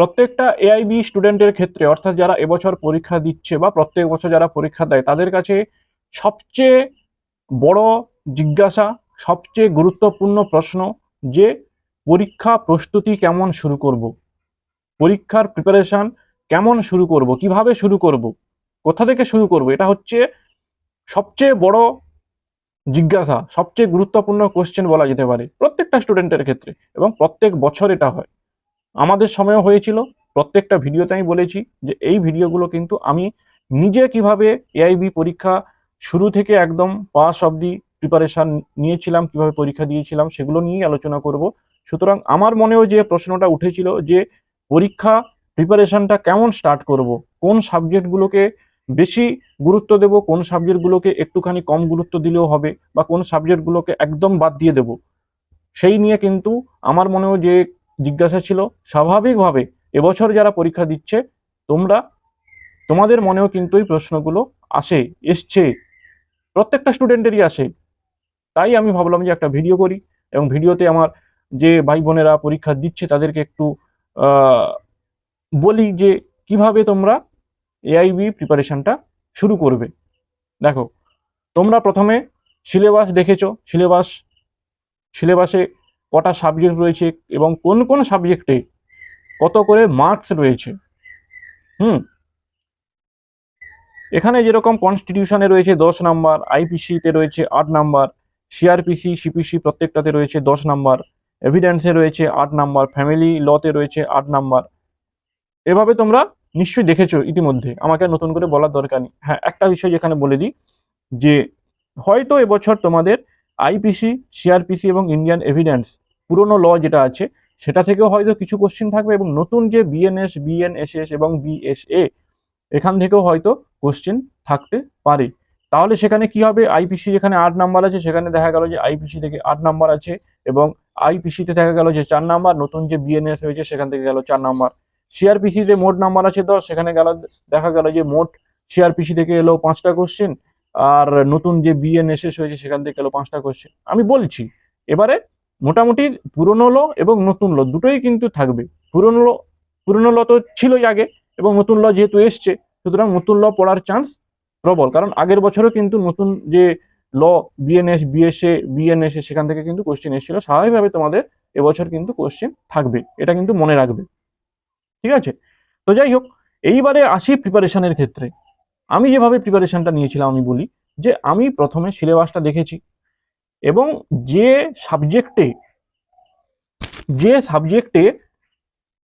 প্রত্যেকটা এআইবি স্টুডেন্টের ক্ষেত্রে, অর্থাৎ যারা এবছর পরীক্ষা দিচ্ছে বা প্রত্যেক বছর যারা পরীক্ষা দেয়, তাদের কাছে সবচেয়ে বড় জিজ্ঞাসা, সবচেয়ে গুরুত্বপূর্ণ প্রশ্ন যে, পরীক্ষা প্রস্তুতি কেমন শুরু করব? পরীক্ষার প্রিপারেশন কেমন শুরু করব? কীভাবে শুরু করব? কোথা থেকে শুরু করব? এটা হচ্ছে সবচেয়ে বড় জিজ্ঞাসা, সবচেয়ে গুরুত্বপূর্ণ কোশ্চেন বলা যেতে পারে প্রত্যেকটা স্টুডেন্টের ক্ষেত্রে এবং প্রত্যেক বছর এটা হয়। আমাদের সময়ও হয়েছিল, প্রত্যেকটা ভিডিওতে আমি বলেছি যে এই ভিডিওগুলো কিন্তু আমি নিজে কীভাবে এআইবি পরীক্ষা শুরু থেকে একদম পাস অবধি প্রিপারেশান নিয়েছিলাম, কীভাবে পরীক্ষা দিয়েছিলাম সেগুলো নিয়েই আলোচনা করব। সুতরাং আমার মনেও যে প্রশ্নটা উঠেছিল যে পরীক্ষা প্রিপারেশানটা কেমন স্টার্ট করব, কোন সাবজেক্টগুলোকে বেশি গুরুত্ব দেব, কোন সাবজেক্টগুলোকে একটুখানি কম গুরুত্ব দিলেও হবে বা কোন সাবজেক্টগুলোকে একদম বাদ দিয়ে দেব, সেই নিয়ে কিন্তু আমার মনেও যে জিজ্ঞাসা ছিল, স্বাভাবিকভাবে এবছর যারা পরীক্ষা দিচ্ছে, তোমরা, তোমাদের মনেও কিন্তু এই প্রশ্নগুলো আসে, এসছে। প্রত্যেকটা স্টুডেন্টেরই আসে। তাই আমি ভাবলাম যে একটা ভিডিও করি এবং ভিডিওতে আমার যে ভাই বোনেরা পরীক্ষা দিচ্ছে, তাদেরকে একটু বলি যে কীভাবে তোমরা এআইবি প্রিপারেশনটা শুরু করবে। দেখো, তোমরা প্রথমে সিলেবাস দেখেছ। সিলেবাস, সিলেবাসে কটা সাবজেক্ট রয়েছে এবং কোন কোন সাবজেক্টে কত করে মার্কস রয়েছে। হুম? এখানে যেরকম কনস্টিটিউশনে রয়েছে দশ নাম্বার আইপিসিতে রয়েছে আট নাম্বার সিআরপিসি সিপিসি প্রত্যেকটাতে রয়েছে দশ নাম্বার এভিডেন্সে রয়েছে আট নাম্বার ফ্যামিলি লতে রয়েছে আট নাম্বার এভাবে তোমরা নিশ্চয়ই দেখেছ ইতিমধ্যে, আমাকে নতুন করে বলার দরকার নেই। হ্যাঁ একটা বিষয় যেখানে বলে দিই যে হয়তো এবছর তোমাদের আইপিসি, সিআরপিসি এবং ইন্ডিয়ান এভিডেন্স, পুরনো ল যেটা আছে, সেটা থেকেও হয়তো কিছু কোশ্চেন থাকবে এবং নতুন যে বিএনএস, বিএনএসএস এবং বিএসএ, এখান থেকেও হয়তো কোশ্চেন থাকতে পারে। তাহলে সেখানে কি হবে? আইপিসি যেখানে আট নাম্বার আছে, সেখানে দেখা গেল যে আইপিসি থেকে আট নাম্বার আছে এবং আইপিসিতে দেখা গেল যে চার নাম্বার, নতুন যে বিএনএস হয়েছে সেখান থেকে গেল চার নাম্বার। সিআরপিসিতে মোট নাম্বার আছে দশ, সেখানে গেল, দেখা গেল যে মোট সিআরপিসি থেকে এলো পাঁচটা কোশ্চেন আর নতুন যে বিএনএসএস হয়েছে, সেখান থেকে এলো পাঁচটা কোশ্চেন আমি বলছি, এবারে মোটামুটি পুরনো ল এবং নতুন ল, দুটোই কিন্তু থাকবে। পুরনো ল পুরনো ল তো ছিলই আগে এবং নতুন ল যেহেতু এসছে, সুতরাং নতুন ল পড়ার চান্স প্রবল। কারণ আগের বছরও কিন্তু নতুন যে ল বিএনএস বিএসএ বিএনএসএ সেখান থেকে কিন্তু কোশ্চেন এসেছিল। স্বাভাবিকভাবে তোমাদের এবছর কিন্তু কোশ্চেন থাকবে। এটা কিন্তু মনে রাখবে। ঠিক আছে? তো যাই হোক, এইবারে আসি প্রিপারেশনের ক্ষেত্রে। আমি যেভাবে প্রিপারেশনটা নিয়েছিলাম, আমি বলি যে আমি প্রথমে সিলেবাসটা দেখেছি এবং যে সাবজেক্টে যে সাবজেক্টে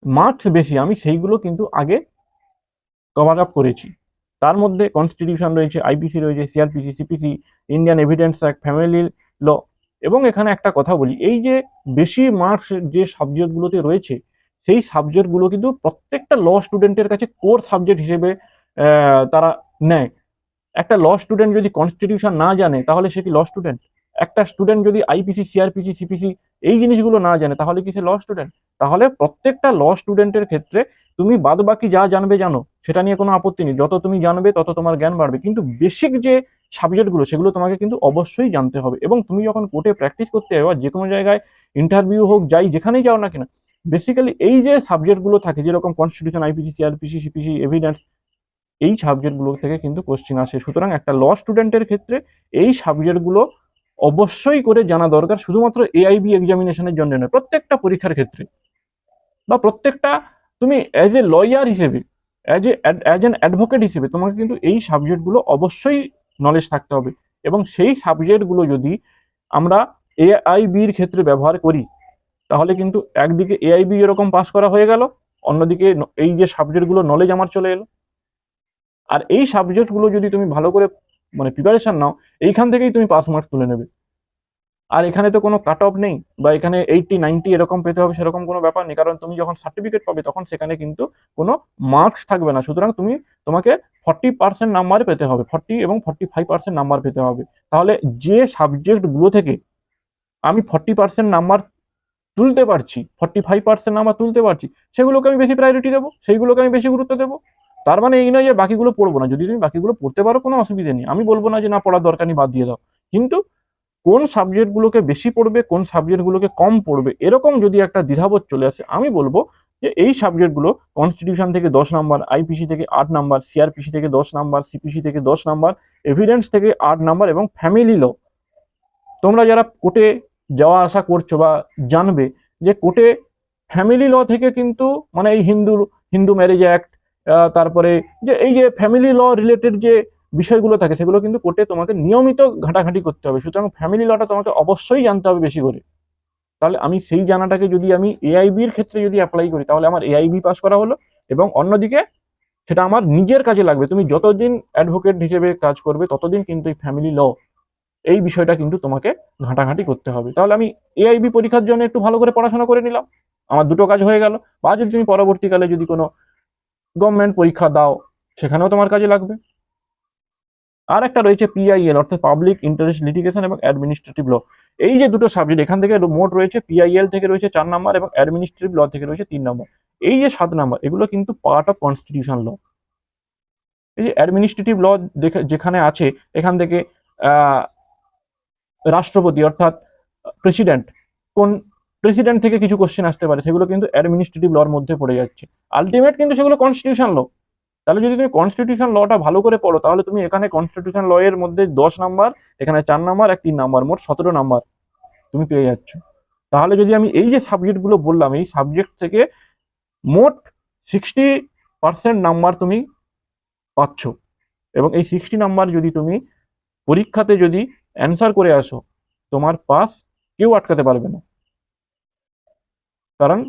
মার্কস বেশি, আমি সেইগুলো কিন্তু আগে কভার আপ করেছি। তার মধ্যে কনস্টিটিউশন রয়েছে আইপিসি রয়েছে CrPC CPC Indian evidence act family law এবং এখানে একটা কথা বলি, এই যে বেশি মার্কস যে সাবজেক্টগুলোতে রয়েছে, সেই সাবজেক্টগুলো কিন্তু প্রত্যেকটা ল স্টুডেন্টের কাছে কোর সাবজেক্ট হিসেবে তারা নেয়। একটা ল স্টুডেন্ট যদি কনস্টিটিউশন না জানে, তাহলে সে কি ল স্টুডেন্ট একটা স্টুডেন্ট যদি আইপিসি সিআরপিসি সিপিসি এই জিনিসগুলো না জানে, তাহলে কি সে ল স্টুডেন্ট তাহলে প্রত্যেকটা ল স্টুডেন্টের ক্ষেত্রে তুমি বাদ বাকি যা জানবে জানো, সেটা নিয়ে কোনো আপত্তি নেই। যত তুমি জানবে, তত তোমার জ্ঞান বাড়বে। কিন্তু বেসিক যে সাবজেক্টগুলো সেগুলো তোমাকে কিন্তু অবশ্যই জানতে হবে। এবং তুমি যখন কোর্টে প্র্যাকটিস করতে যাবে, বা যে কোনো জায়গায় ইন্টারভিউ হোক, যাই যেখানেই যাও না কেন বেসিক্যালি এই যে সাবজেক্টগুলো থাকে, যেরকম constitution IPC CrPC CPC evidence এই সাবজেক্টগুলো থেকে কিন্তু কোশ্চেন আসে। সুতরাং একটা ল স্টুডেন্টের ক্ষেত্রে এই সাবজেক্টগুলো অবশ্যই করে জানা দরকার, শুধুমাত্র এআইবি এক্সামিনেশনের জন্য নয়, প্রত্যেকটা পরীক্ষার ক্ষেত্রে। বা প্রত্যেকটা, তুমি অ্যাজ এ লয়ার হিসেবে as a as an advocate হিসেবে তোমাকে কিন্তু এই সাবজেক্টগুলো অবশ্যই নলেজ থাকতে হবে। এবং সেই সাবজেক্টগুলো যদি আমরা এআইবির ক্ষেত্রে ব্যবহার করি, তাহলে কিন্তু একদিকে এআইবি এরকম পাস করা হয়ে গেল, অন্যদিকে এই যে সাবজেক্টগুলো নলেজ আমার চলে এলো। আর এই সাবজেক্টগুলো যদি তুমি ভালো করে মানে প্রিপারেশন নাও, এইখান থেকেই তুমি পাস মার্কস তুলে নেবে। আর এখানে তো কোনো কাট অফ নেই, বা এখানে এইটটি নাইনটি এরকম পেতে হবে, সেরকম কোনো ব্যাপার নেই, কারণ তুমি যখন সার্টিফিকেট পাবে, তখন সেখানে কিন্তু কোনো মার্কস থাকবে না। সুতরাং তুমি তোমাকে ফর্টি পার্সেন্ট নাম্বার পেতে হবে ফর্টি এবং ফর্টি ফাইভ পার্সেন্ট নাম্বার পেতে হবে। তাহলে যে সাবজেক্টগুলো থেকে আমি ফর্টি পার্সেন্ট নাম্বার তুলতে পারছি ফর্টি ফাইভ পার্সেন্ট নাম্বার তুলতে পারছি, সেগুলোকে আমি বেশি প্রায়োরিটি দেবো, সেইগুলোকে আমি বেশি গুরুত্ব দেবো। তার মানে এই নয় যে বাকিগুলো পড়ব না। যদি তুমি বাকিগুলো পড়তে পারো, কোনো অসুবিধা নেই। আমি বলব না যে না, পড়ার দরকার নেই, বাদ দিয়ে দাও। কিন্তু কোন সাবজেক্টগুলোকে বেশি পড়বে, কোন সাবজেক্টগুলোকে কম পড়বে, এরকম যদি একটা দ্বিধাবোধ চলে আসে, আমি বলব যে এই সাবজেক্টগুলো কনস্টিটিউশন থেকে দশ নাম্বার আইপিসি থেকে আট নাম্বার সিআরপিসি থেকে দশ নাম্বার সিপিসি থেকে দশ নাম্বার এভিডেন্স থেকে আট নাম্বার এবং ফ্যামিলি ল তোমরা যারা কোর্টে যাওয়া আসা করছ বা জানবে যে কোর্টে ফ্যামিলি ল থেকে কিন্তু মানে এই হিন্দু হিন্দু ম্যারেজ অ্যাক্ট তারপরে যে এই যে ফ্যামিলি ল রিলেটেড যে বিষয়গুলো থাকে, সেগুলো কিন্তু কোর্টে তোমাকে নিয়মিত ঘাটাঘাটি করতে হবে। সুতরাং ফ্যামিলি লটা তোমাকে অবশ্যই জানতে হবে বেশি করে। তাহলে আমি সেই জানাটাকে যদি আমি এআইবির ক্ষেত্রে যদি অ্যাপ্লাই করি, তাহলে আমার এআইবি পাস করা হলো এবং অন্যদিকে সেটা আমার নিজের কাজে লাগবে। তুমি যতদিন অ্যাডভোকেট হিসেবে কাজ করবে, ততদিন কিন্তু এই ফ্যামিলি ল এই বিষয়টা কিন্তু তোমাকে ঘাঁটাঘাঁটি করতে হবে। তাহলে আমি এআইবি পরীক্ষার জন্য একটু ভালো করে পড়াশোনা করে নিলাম। আমার দুটো কাজ হয়ে গেল। বা যদি তুমি পরবর্তীকালে যদি কোনো গভর্নমেন্ট পরীক্ষা দাও, সেখানেও তোমার কাজে লাগবে। আর একটা রয়েছে পিআইএল অর্থাৎ পাবলিক ইন্টারেস্ট লিটিগেশন এবং অ্যাডমিনিস্ট্রেটিভ ল এই যে দুটো সাবজেক্ট এখান থেকে মোট রয়েছে পিআইএল থেকে রয়েছে চার নাম্বার এবং অ্যাডমিনিস্ট্রেটিভ ল থেকে রয়েছে তিন নম্বর এই যে সাত নাম্বার এগুলো কিন্তু পার্ট অফ কনস্টিটিউশন ল এই যে অ্যাডমিনিস্ট্রেটিভ ল যেখানে আছে, এখান থেকে রাষ্ট্রপতি অর্থাৎ প্রেসিডেন্ট কোন প্রেসিডেন্ট থেকে কিছু কোশ্চেন আসতে পারে, সেগুলো কিন্তু অ্যাডমিনিস্ট্রেটিভ লর মধ্যে পড়ে যাচ্ছে। আলটিমেট কিন্তু সেগুলো কনস্টিটিউশন ল তাহলে যদি তুমি কনস্টিটিউশন লটা ভালো করে পড়ো, তাহলে তুমি এখানে কনস্টিটিউশন ল এর মধ্যে দশ নাম্বার এখানে চার নাম্বার এক তিন নাম্বার মোট সতেরো নাম্বার তুমি পেয়ে যাচ্ছ। তাহলে যদি আমি এই যে সাবজেক্টগুলো বললাম, এই সাবজেক্ট থেকে মোট সিক্সটি পার্সেন্ট নাম্বার তুমি পাচ্ছ। এবং এই সিক্সটি নাম্বার যদি তুমি পরীক্ষাতে যদি অ্যান্সার করে আসো, তোমার পাস কেউ আটকাতে পারবে না। কারণ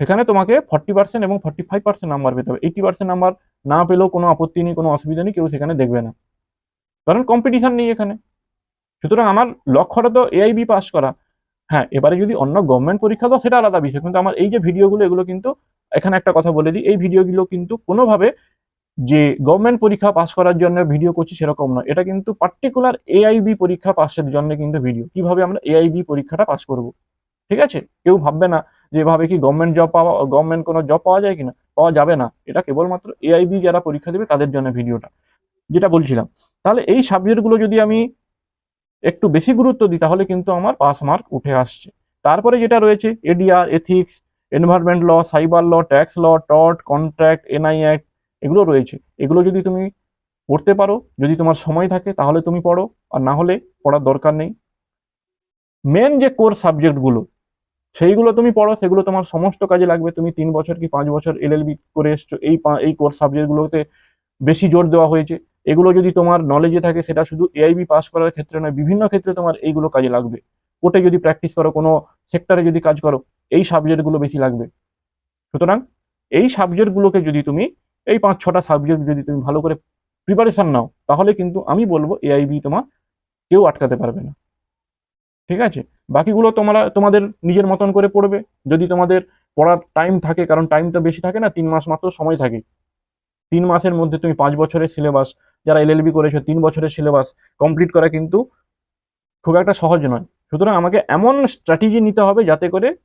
সেখানে তোমাকে ফর্টি পার্সেন্ট এবং ফর্টি ফাইভ পার্সেন্ট নাম্বার পেতে হবে। এইটি পার্সেন্ট নাম্বার না পেলেও কোনো আপত্তি নেই, কোনো অসুবিধা নেই, কেউ সেখানে দেখবে না। কারণ কম্পিটিশন নেই এখানে। সুতরাং আমার লক্ষ্যটা তো এআইবি পাস করা। হ্যাঁ এবারে যদি অন্য গভর্নমেন্ট পরীক্ষা দাও, সেটা আলাদা বিষয়। কিন্তু আমার এই যে ভিডিওগুলো এগুলো কিন্তু এখানে একটা কথা বলে দিই, এই ভিডিওগুলো কিন্তু কোনোভাবে যে গভর্নমেন্ট পরীক্ষা পাস করার জন্য ভিডিও করছি সেরকম নয়। এটা কিন্তু পার্টিকুলার এআইবি পরীক্ষা পাসের জন্য কিন্তু ভিডিও কীভাবে আমরা এআইবি পরীক্ষাটা পাস করব? ঠিক আছে? কেউ ভাববে না যে এভাবে কি গভর্নমেন্ট জব পাওয়া গভর্নমেন্ট কোনো জব পাওয়া যায় কিনা? পাওয়া যাবে না। এটা কেবলমাত্র এআইবি যারা পরীক্ষা দেবে তাদের জন্য ভিডিওটা। যেটা বলছিলাম। তাহলে এই সাবজেক্টগুলো যদি আমি একটু বেশি গুরুত্ব দিই, তাহলে কিন্তু আমার পাস মার্ক উঠে আসছে। তারপরে যেটা রয়েছে ADR ethics environment law cyber law tax law টট কন্ট্রাক্ট এনআই অ্যাক্ট এগুলো রয়েছে। এগুলো যদি তুমি পড়তে পারো, যদি তোমার সময় থাকে, তাহলে তুমি পড়ো। আর না হলে পড়ার দরকার নেই। মেন যে কোর সাবজেক্টগুলো সেইগুলো তুমি পড়ো, সেগুলো তোমার সমস্ত কাজে লাগবে। তুমি তিন বছর কি পাঁচ বছর এলএলবি করে এসছো, এই এই কোর্স সাবজেক্টগুলোতে বেশি জোর দেওয়া হয়েছে। এগুলো যদি তোমার নলেজে থাকে, সেটা শুধু এআইবি পাস করার ক্ষেত্রে নয়, বিভিন্ন ক্ষেত্রে তোমার এইগুলো কাজে লাগবে। কোর্টে যদি প্র্যাকটিস করো, কোনো সেক্টরে যদি কাজ করো, এই সাবজেক্টগুলো বেশি লাগবে। সুতরাং এই সাবজেক্টগুলোকে যদি তুমি, এই পাঁচ, ছটা সাবজেক্ট যদি তুমি ভালো করে প্রিপারেশন নাও, তাহলে কিন্তু আমি বলব এআইবি তোমার কেউ আটকাতে পারবে না। ঠিক আছে? বাকিগুলো তোমরা, তোমাদের নিজের মতন করে পড়বে। যদি তোমাদের পড়ার টাইম থাকে, কারণ টাইমটা বেশি থাকে না, তিন মাস মাত্র সময় থাকে। তিন মাসের মধ্যে তুমি পাঁচ বছরের সিলেবাস যারা এল এলএলবি করেছ, তিন বছরের সিলেবাস কমপ্লিট করা কিন্তু খুব একটা সহজ নয়। সুতরাং আমাকে এমন স্ট্র্যাটেজি নিতে হবে যাতে করে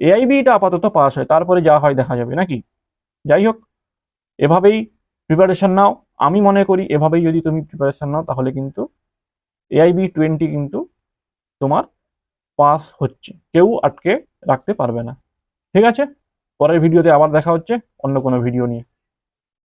এআইবিটা আপাতত পাস হয়। তারপরে যা হয় দেখা যাবে, নাকি? যাই হোক, এভাবেই প্রিপারেশন নাও। আমি মনে করি এভাবেই যদি তুমি প্রিপারেশন নাও, তাহলে কিন্তু এআইবি টোয়েন্টি কিন্তু তোমার পাস হচ্ছে। কেউ আটকে রাখতে পারবে না। ঠিক আছে? পরের ভিডিওতে আবার দেখা হচ্ছে অন্য কোনো ভিডিও নিয়ে।